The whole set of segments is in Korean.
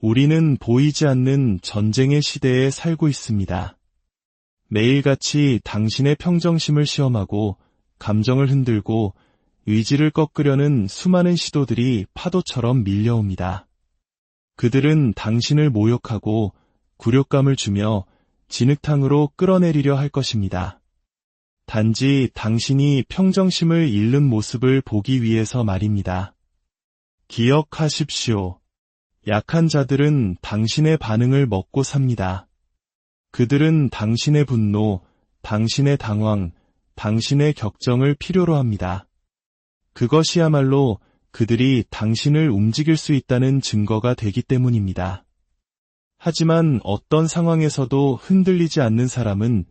우리는 보이지 않는 전쟁의 시대에 살고 있습니다. 매일같이 당신의 평정심을 시험하고 감정을 흔들고 의지를 꺾으려는 수많은 시도들이 파도처럼 밀려옵니다. 그들은 당신을 모욕하고 굴욕감을 주며 진흙탕으로 끌어내리려 할 것입니다. 단지 당신이 평정심을 잃는 모습을 보기 위해서 말입니다. 기억하십시오. 약한 자들은 당신의 반응을 먹고 삽니다. 그들은 당신의 분노, 당신의 당황, 당신의 격정을 필요로 합니다. 그것이야말로 그들이 당신을 움직일 수 있다는 증거가 되기 때문입니다. 하지만 어떤 상황에서도 흔들리지 않는 사람은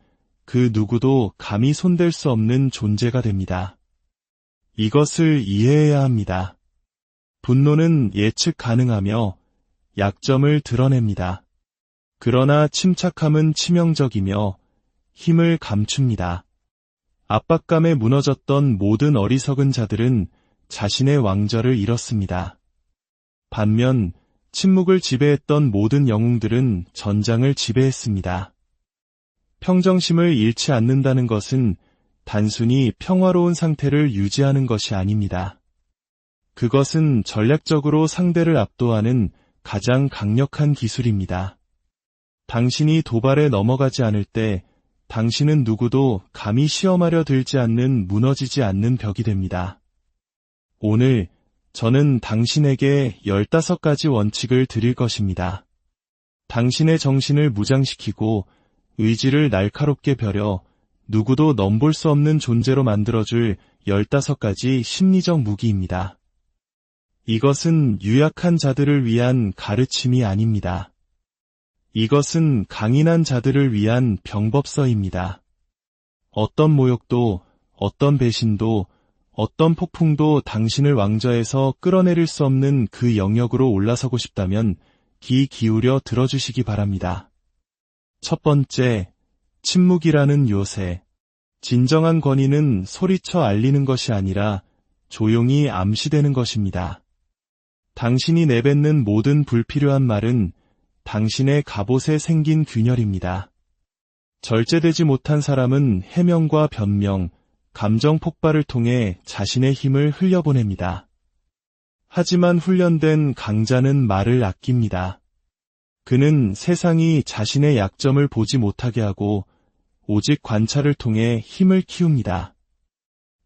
그 누구도 감히 손댈 수 없는 존재가 됩니다. 이것을 이해해야 합니다. 분노는 예측 가능하며 약점을 드러냅니다. 그러나 침착함은 치명적이며 힘을 감춥니다. 압박감에 무너졌던 모든 어리석은 자들은 자신의 왕좌를 잃었습니다. 반면 침묵을 지배했던 모든 영웅들은 전장을 지배했습니다. 평정심을 잃지 않는다는 것은 단순히 평화로운 상태를 유지하는 것이 아닙니다. 그것은 전략적으로 상대를 압도하는 가장 강력한 기술입니다. 당신이 도발에 넘어가지 않을 때 당신은 누구도 감히 시험하려 들지 않는 무너지지 않는 벽이 됩니다. 오늘 저는 당신에게 15가지 원칙을 드릴 것입니다. 당신의 정신을 무장시키고 의지를 날카롭게 벼려 누구도 넘볼 수 없는 존재로 만들어줄 15가지 심리적 무기입니다. 이것은 유약한 자들을 위한 가르침이 아닙니다. 이것은 강인한 자들을 위한 병법서입니다. 어떤 모욕도, 어떤 배신도, 어떤 폭풍도 당신을 왕좌에서 끌어내릴 수 없는 그 영역으로 올라서고 싶다면 귀 기울여 들어주시기 바랍니다. 첫 번째, 침묵이라는 요새. 진정한 권위는 소리쳐 알리는 것이 아니라 조용히 암시되는 것입니다. 당신이 내뱉는 모든 불필요한 말은 당신의 갑옷에 생긴 균열입니다. 절제되지 못한 사람은 해명과 변명, 감정 폭발을 통해 자신의 힘을 흘려보냅니다. 하지만 훈련된 강자는 말을 아낍니다. 그는 세상이 자신의 약점을 보지 못하게 하고 오직 관찰을 통해 힘을 키웁니다.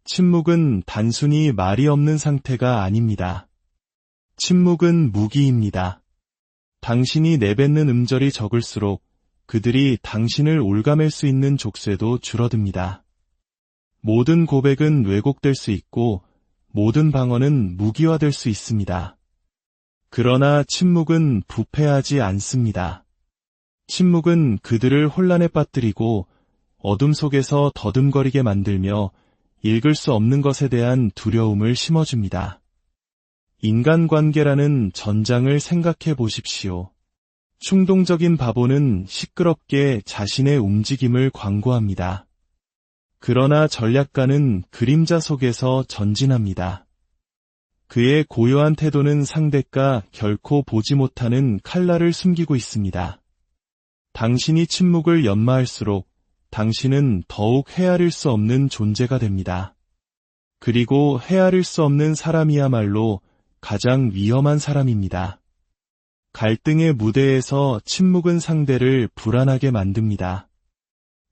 침묵은 단순히 말이 없는 상태가 아닙니다. 침묵은 무기입니다. 당신이 내뱉는 음절이 적을수록 그들이 당신을 올가맬 수 있는 족쇄도 줄어듭니다. 모든 고백은 왜곡될 수 있고 모든 방언은 무기화될 수 있습니다. 그러나 침묵은 부패하지 않습니다. 침묵은 그들을 혼란에 빠뜨리고 어둠 속에서 더듬거리게 만들며 읽을 수 없는 것에 대한 두려움을 심어줍니다. 인간관계라는 전장을 생각해 보십시오. 충동적인 바보는 시끄럽게 자신의 움직임을 광고합니다. 그러나 전략가는 그림자 속에서 전진합니다. 그의 고요한 태도는 상대가 결코 보지 못하는 칼날을 숨기고 있습니다. 당신이 침묵을 연마할수록 당신은 더욱 헤아릴 수 없는 존재가 됩니다. 그리고 헤아릴 수 없는 사람이야말로 가장 위험한 사람입니다. 갈등의 무대에서 침묵은 상대를 불안하게 만듭니다.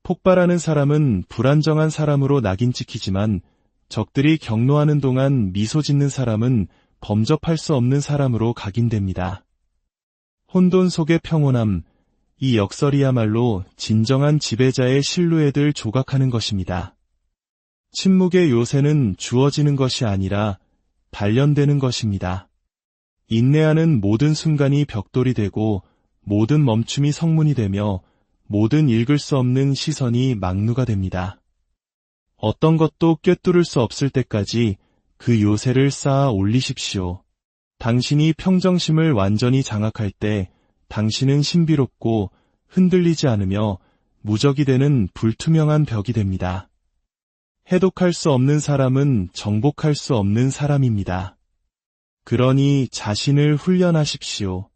폭발하는 사람은 불안정한 사람으로 낙인 찍히지만 적들이 경로하는 동안 미소 짓는 사람은 범접할 수 없는 사람으로 각인됩니다. 혼돈 속의 평온함, 이 역설이야말로 진정한 지배자의 실루엣을 조각하는 것입니다. 침묵의 요새는 주어지는 것이 아니라 단련되는 것입니다. 인내하는 모든 순간이 벽돌이 되고 모든 멈춤이 성문이 되며 모든 읽을 수 없는 시선이 막루가 됩니다. 어떤 것도 꿰뚫을 수 없을 때까지 그 요새를 쌓아 올리십시오. 당신이 평정심을 완전히 장악할 때 당신은 신비롭고 흔들리지 않으며 무적이 되는 불투명한 벽이 됩니다. 해독할 수 없는 사람은 정복할 수 없는 사람입니다. 그러니 자신을 훈련하십시오.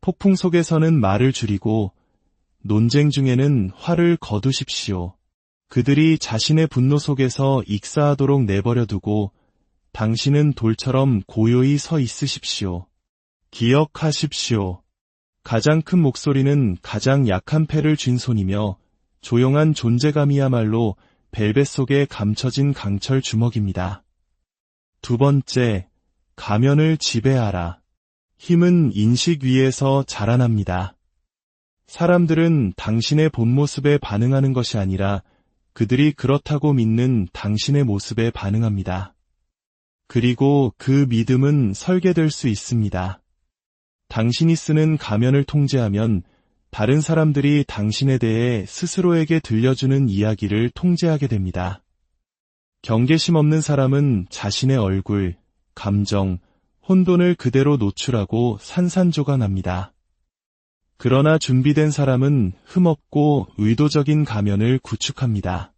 폭풍 속에서는 말을 줄이고 논쟁 중에는 화를 거두십시오. 그들이 자신의 분노 속에서 익사하도록 내버려 두고 당신은 돌처럼 고요히 서 있으십시오. 기억하십시오. 가장 큰 목소리는 가장 약한 패를 쥔 손이며 조용한 존재감이야말로 벨벳 속에 감춰진 강철 주먹입니다. 두 번째, 가면을 지배하라. 힘은 인식 위에서 자라납니다. 사람들은 당신의 본 모습에 반응하는 것이 아니라 그들이 그렇다고 믿는 당신의 모습에 반응합니다. 그리고 그 믿음은 설계될 수 있습니다. 당신이 쓰는 가면을 통제하면 다른 사람들이 당신에 대해 스스로에게 들려주는 이야기를 통제하게 됩니다. 경계심 없는 사람은 자신의 얼굴, 감정, 혼돈을 그대로 노출하고 산산조각납니다. 그러나 준비된 사람은 흠없고 의도적인 가면을 구축합니다.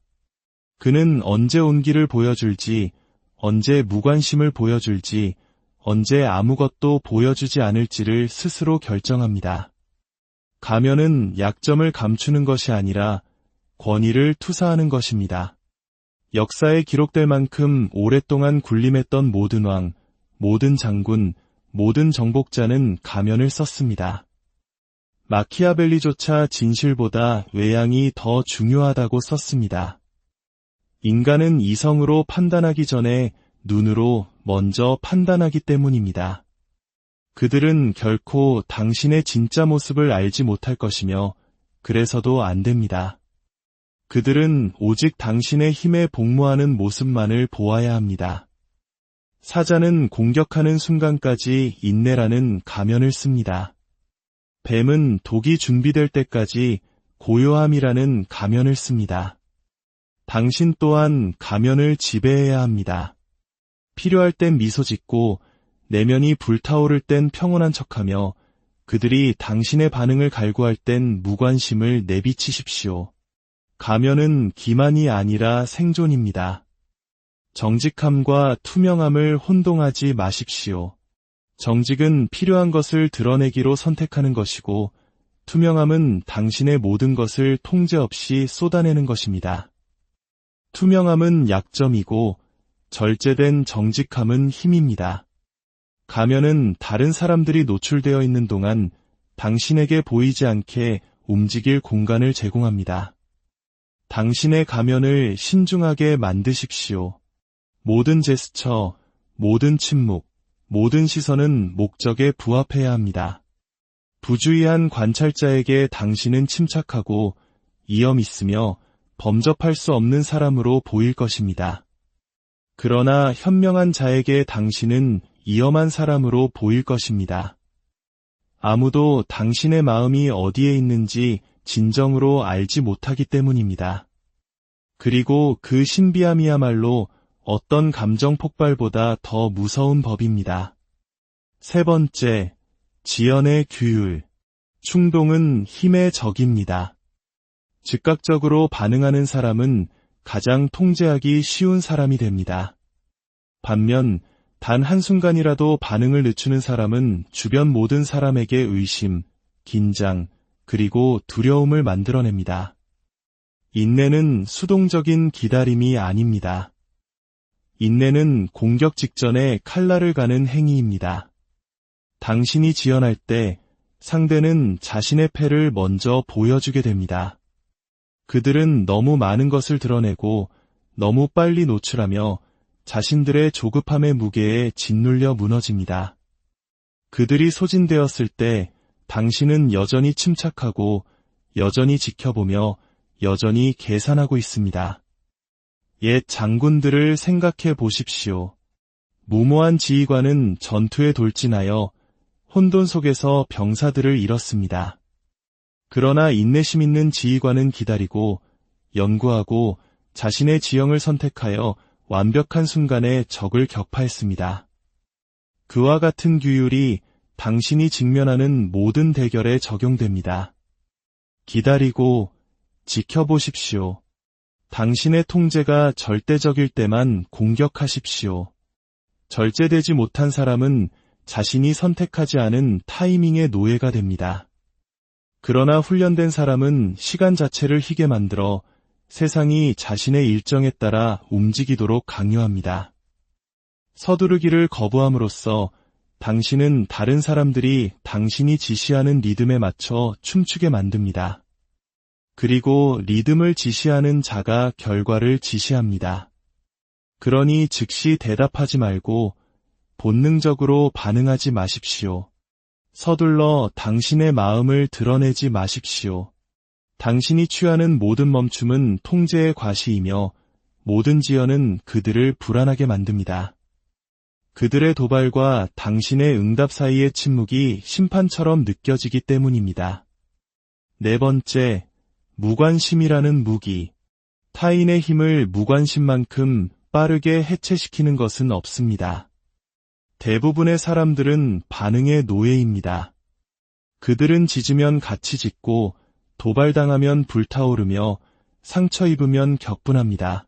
그는 언제 온기를 보여줄지, 언제 무관심을 보여줄지, 언제 아무것도 보여주지 않을지를 스스로 결정합니다. 가면은 약점을 감추는 것이 아니라 권위를 투사하는 것입니다. 역사에 기록될 만큼 오랫동안 군림했던 모든 왕, 모든 장군, 모든 정복자는 가면을 썼습니다. 마키아벨리조차 진실보다 외양이 더 중요하다고 썼습니다. 인간은 이성으로 판단하기 전에 눈으로 먼저 판단하기 때문입니다. 그들은 결코 당신의 진짜 모습을 알지 못할 것이며 그래서도 안 됩니다. 그들은 오직 당신의 힘에 복무하는 모습만을 보아야 합니다. 사자는 공격하는 순간까지 인내라는 가면을 씁니다. 뱀은 독이 준비될 때까지 고요함이라는 가면을 씁니다. 당신 또한 가면을 지배해야 합니다. 필요할 땐 미소 짓고 내면이 불타오를 땐 평온한 척하며 그들이 당신의 반응을 갈구할 땐 무관심을 내비치십시오. 가면은 기만이 아니라 생존입니다. 정직함과 투명함을 혼동하지 마십시오. 정직은 필요한 것을 드러내기로 선택하는 것이고, 투명함은 당신의 모든 것을 통제 없이 쏟아내는 것입니다. 투명함은 약점이고, 절제된 정직함은 힘입니다. 가면은 다른 사람들이 노출되어 있는 동안 당신에게 보이지 않게 움직일 공간을 제공합니다. 당신의 가면을 신중하게 만드십시오. 모든 제스처, 모든 침묵, 모든 시선은 목적에 부합해야 합니다. 부주의한 관찰자에게 당신은 침착하고 이염 있으며 범접할 수 없는 사람으로 보일 것입니다. 그러나 현명한 자에게 당신은 위험한 사람으로 보일 것입니다. 아무도 당신의 마음이 어디에 있는지 진정으로 알지 못하기 때문입니다. 그리고 그 신비함이야말로 어떤 감정 폭발보다 더 무서운 법입니다. 세 번째, 지연의 규율. 충동은 힘의 적입니다. 즉각적으로 반응하는 사람은 가장 통제하기 쉬운 사람이 됩니다. 반면 단 한순간이라도 반응을 늦추는 사람은 주변 모든 사람에게 의심, 긴장, 그리고 두려움을 만들어냅니다. 인내는 수동적인 기다림이 아닙니다. 인내는 공격 직전에 칼날을 가는 행위입니다. 당신이 지연할 때 상대는 자신의 패를 먼저 보여주게 됩니다. 그들은 너무 많은 것을 드러내고 너무 빨리 노출하며 자신들의 조급함의 무게에 짓눌려 무너집니다. 그들이 소진되었을 때 당신은 여전히 침착하고 여전히 지켜보며 여전히 계산하고 있습니다. 옛 장군들을 생각해 보십시오. 무모한 지휘관은 전투에 돌진하여 혼돈 속에서 병사들을 잃었습니다. 그러나 인내심 있는 지휘관은 기다리고 연구하고 자신의 지형을 선택하여 완벽한 순간에 적을 격파했습니다. 그와 같은 규율이 당신이 직면하는 모든 대결에 적용됩니다. 기다리고 지켜보십시오. 당신의 통제가 절대적일 때만 공격하십시오. 절제되지 못한 사람은 자신이 선택하지 않은 타이밍의 노예가 됩니다. 그러나 훈련된 사람은 시간 자체를 희게 만들어 세상이 자신의 일정에 따라 움직이도록 강요합니다. 서두르기를 거부함으로써 당신은 다른 사람들이 당신이 지시하는 리듬에 맞춰 춤추게 만듭니다. 그리고 리듬을 지시하는 자가 결과를 지시합니다. 그러니 즉시 대답하지 말고 본능적으로 반응하지 마십시오. 서둘러 당신의 마음을 드러내지 마십시오. 당신이 취하는 모든 멈춤은 통제의 과시이며 모든 지연은 그들을 불안하게 만듭니다. 그들의 도발과 당신의 응답 사이의 침묵이 심판처럼 느껴지기 때문입니다. 네 번째, 무관심이라는 무기. 타인의 힘을 무관심만큼 빠르게 해체시키는 것은 없습니다. 대부분의 사람들은 반응의 노예입니다. 그들은 짖으면 같이 짖고 도발당하면 불타오르며 상처 입으면 격분합니다.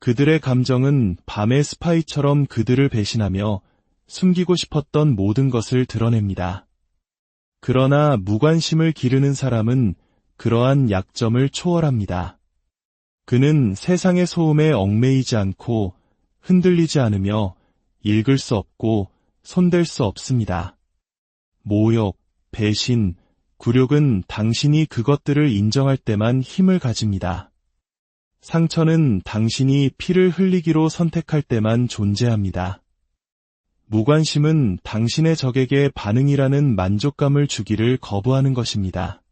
그들의 감정은 밤의 스파이처럼 그들을 배신하며 숨기고 싶었던 모든 것을 드러냅니다. 그러나 무관심을 기르는 사람은 그러한 약점을 초월합니다. 그는 세상의 소음에 얽매이지 않고 흔들리지 않으며 읽을 수 없고 손댈 수 없습니다. 모욕, 배신, 굴욕은 당신이 그것들을 인정할 때만 힘을 가집니다. 상처는 당신이 피를 흘리기로 선택할 때만 존재합니다. 무관심은 당신의 적에게 반응이라는 만족감을 주기를 거부하는 것입니다.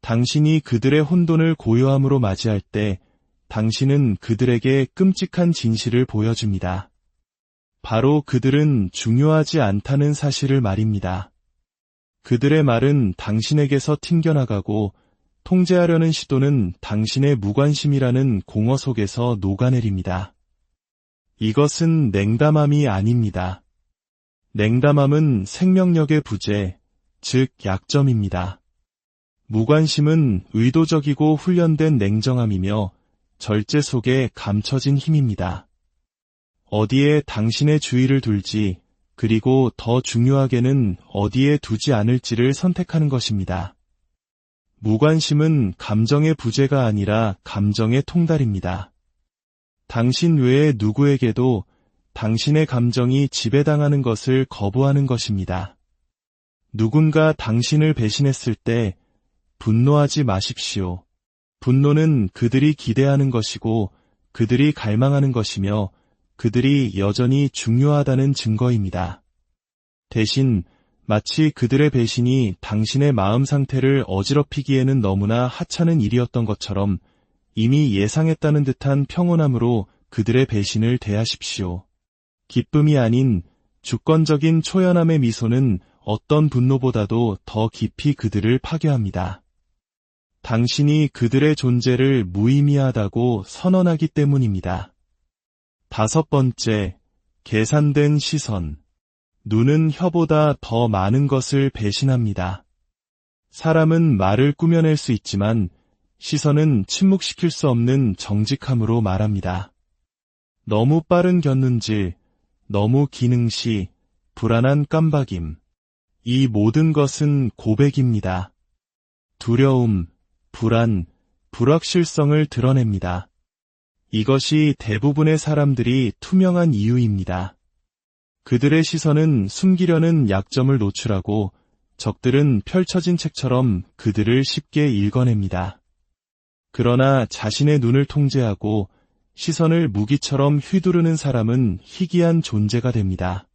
당신이 그들의 혼돈을 고요함으로 맞이할 때 당신은 그들에게 끔찍한 진실을 보여줍니다. 바로 그들은 중요하지 않다는 사실을 말입니다. 그들의 말은 당신에게서 튕겨나가고 통제하려는 시도는 당신의 무관심이라는 공허 속에서 녹아내립니다. 이것은 냉담함이 아닙니다. 냉담함은 생명력의 부재, 즉 약점입니다. 무관심은 의도적이고 훈련된 냉정함이며 절제 속에 감춰진 힘입니다. 어디에 당신의 주의를 둘지, 그리고 더 중요하게는 어디에 두지 않을지를 선택하는 것입니다. 무관심은 감정의 부재가 아니라 감정의 통달입니다. 당신 외에 누구에게도 당신의 감정이 지배당하는 것을 거부하는 것입니다. 누군가 당신을 배신했을 때 분노하지 마십시오. 분노는 그들이 기대하는 것이고 그들이 갈망하는 것이며 그들이 여전히 중요하다는 증거입니다. 대신 마치 그들의 배신이 당신의 마음 상태를 어지럽히기에는 너무나 하찮은 일이었던 것처럼 이미 예상했다는 듯한 평온함으로 그들의 배신을 대하십시오. 기쁨이 아닌 주권적인 초연함의 미소는 어떤 분노보다도 더 깊이 그들을 파괴합니다. 당신이 그들의 존재를 무의미하다고 선언하기 때문입니다. 다섯 번째, 계산된 시선. 눈은 혀보다 더 많은 것을 배신합니다. 사람은 말을 꾸며낼 수 있지만 시선은 침묵시킬 수 없는 정직함으로 말합니다. 너무 빠른 곁눈질, 너무 기능시, 불안한 깜박임. 이 모든 것은 고백입니다. 두려움, 불안, 불확실성을 드러냅니다. 이것이 대부분의 사람들이 투명한 이유입니다. 그들의 시선은 숨기려는 약점을 노출하고 적들은 펼쳐진 책처럼 그들을 쉽게 읽어냅니다. 그러나 자신의 눈을 통제하고 시선을 무기처럼 휘두르는 사람은 희귀한 존재가 됩니다.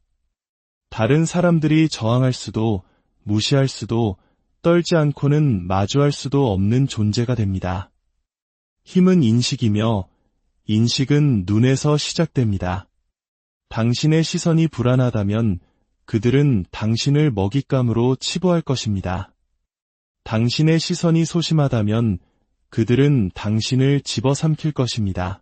다른 사람들이 저항할 수도 무시할 수도 떨지 않고는 마주할 수도 없는 존재가 됩니다. 힘은 인식이며 인식은 눈에서 시작됩니다. 당신의 시선이 불안하다면 그들은 당신을 먹잇감으로 치부할 것입니다. 당신의 시선이 소심하다면 그들은 당신을 집어삼킬 것입니다.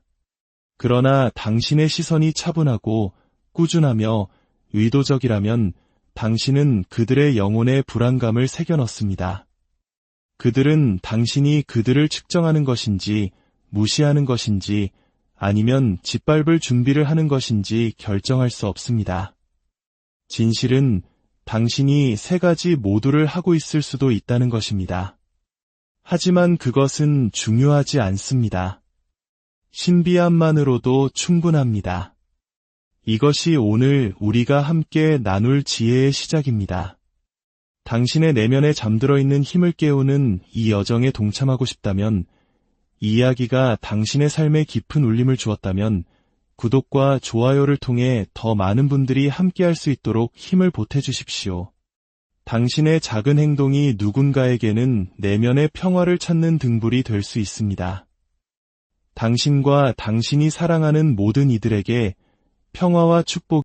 그러나 당신의 시선이 차분하고 꾸준하며 의도적이라면 당신은 그들의 영혼에 불안감을 새겨 넣습니다. 그들은 당신이 그들을 측정하는 것인지 무시하는 것인지 아니면 짓밟을 준비를 하는 것인지 결정할 수 없습니다. 진실은 당신이 세 가지 모두를 하고 있을 수도 있다는 것입니다. 하지만 그것은 중요하지 않습니다. 신비함만으로도 충분합니다. 이것이 오늘 우리가 함께 나눌 지혜의 시작입니다. 당신의 내면에 잠들어 있는 힘을 깨우는 이 여정에 동참하고 싶다면, 이 이야기가 당신의 삶에 깊은 울림을 주었다면, 구독과 좋아요를 통해 더 많은 분들이 함께할 수 있도록 힘을 보태주십시오. 당신의 작은 행동이 누군가에게는 내면의 평화를 찾는 등불이 될 수 있습니다. 당신과 당신이 사랑하는 모든 이들에게 평화와 축복